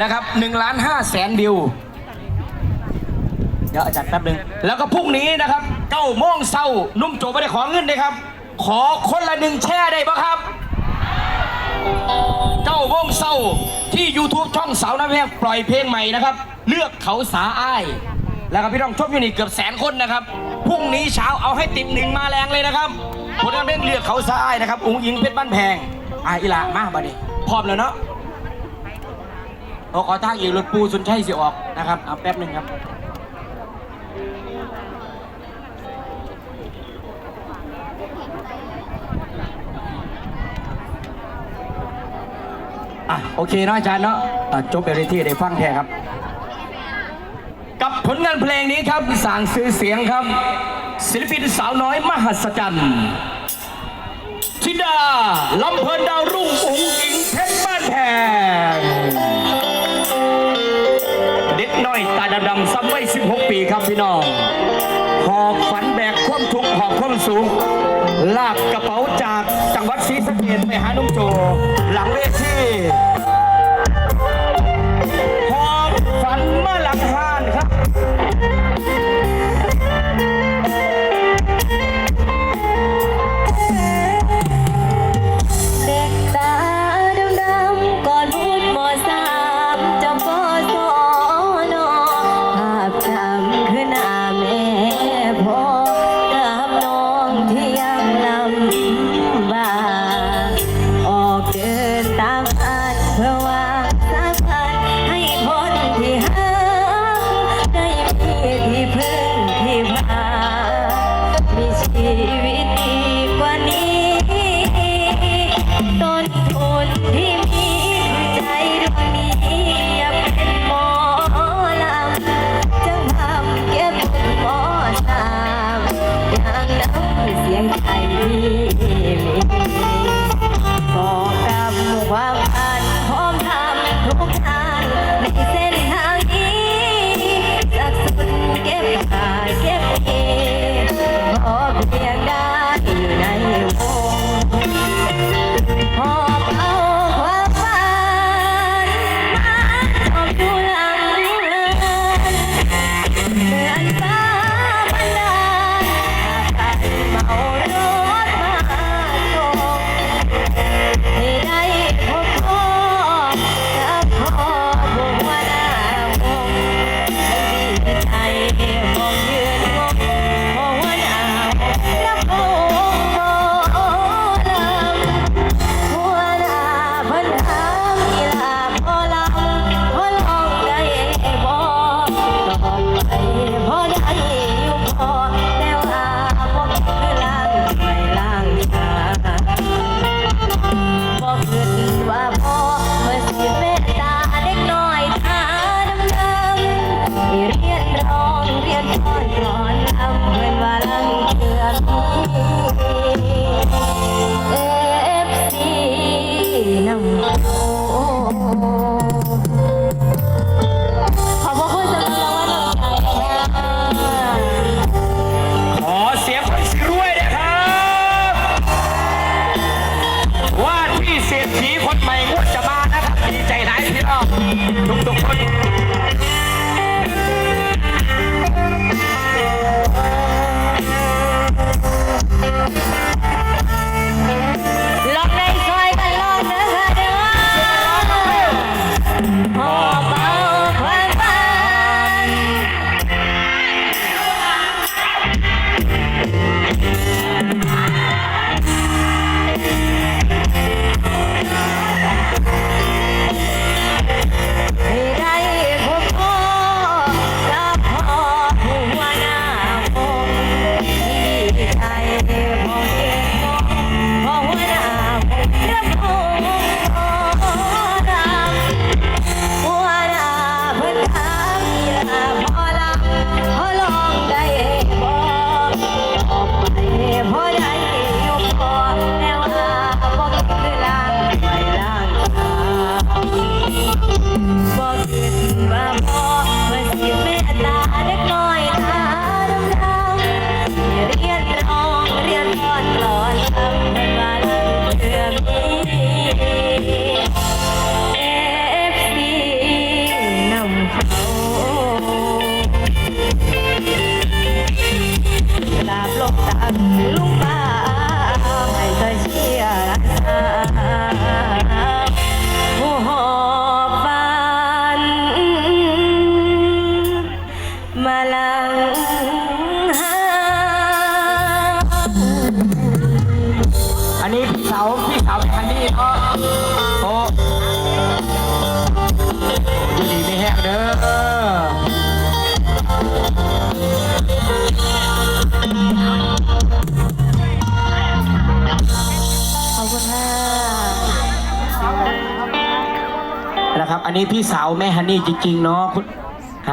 นะครับ1ล้าน5แสนวิว เดี๋ยวอาจารย์แป๊บหนึง แล้วก็พรุ่งนี้นะครับเก้าโมงเช้านุ่มโจไม่ได้ขอเงินเลยครับ ขอคนละหนึ่งแช่ได้ปะครับเก้าโมงเช้าที่ YouTube ช่องสาวน้ำแพงปล่อยเพลงใหม่นะครับ เลือกเขาสาอ้าย แล้วก็พี่น้องชมอยู่นี่เกือบแสนคนนะครับพรุ่งนี้เช้าเอาให้ติดหนึ่งมาแรงเลยนะครับผลงานเพลงเลือกเขาสาอ้ายนะครับอุ้งอิงเพชรบ้านแพงอะอีหละมาบัดนี้พร้อมแล้วเนาะ โอ้ขอทางอีกรถปูสุนชัยสิออกนะครับเอาแป๊บหนึ่งครับอะโอเคเนาะอาจารย์เนาะอะจบเบรที่ได้ฟังแท้ครับ กับผลงานเพลงนี้ครับสร้างซื้อเสียงครับ ศิลปินสาวน้อยมหัศจรรย์ธิดาลำเพลินดาว น้อยตาดำซ้ำไว้ 16 ปีครับพี่น้อง หอบฝันแบกความทุกข์หอบความสูง ลากกระเป๋าจากจังหวัดศรีสะเกดไปหานุ่มโจ หลังเวที and I live. ที่เรียนร้องเรียนพอนกลอนลำเพื่อนว่าลังเกือมีเอฟซีน้ำโอขอบพระคุณสำหรับรางวัลน้ำใจค่ะขอเสียงคนรวยนะครับ ว่าที่เศรษฐีคนใหม่งวดจะมานะครับ ดีใจหลายพี่น้องทุกๆคน โอ้อยู่ดีไม่แห้งเด้อขอบคุณค่ะนะครับ อันนี้พี่สาวแม่ฮันนี่จริง ๆ เนาะคุณ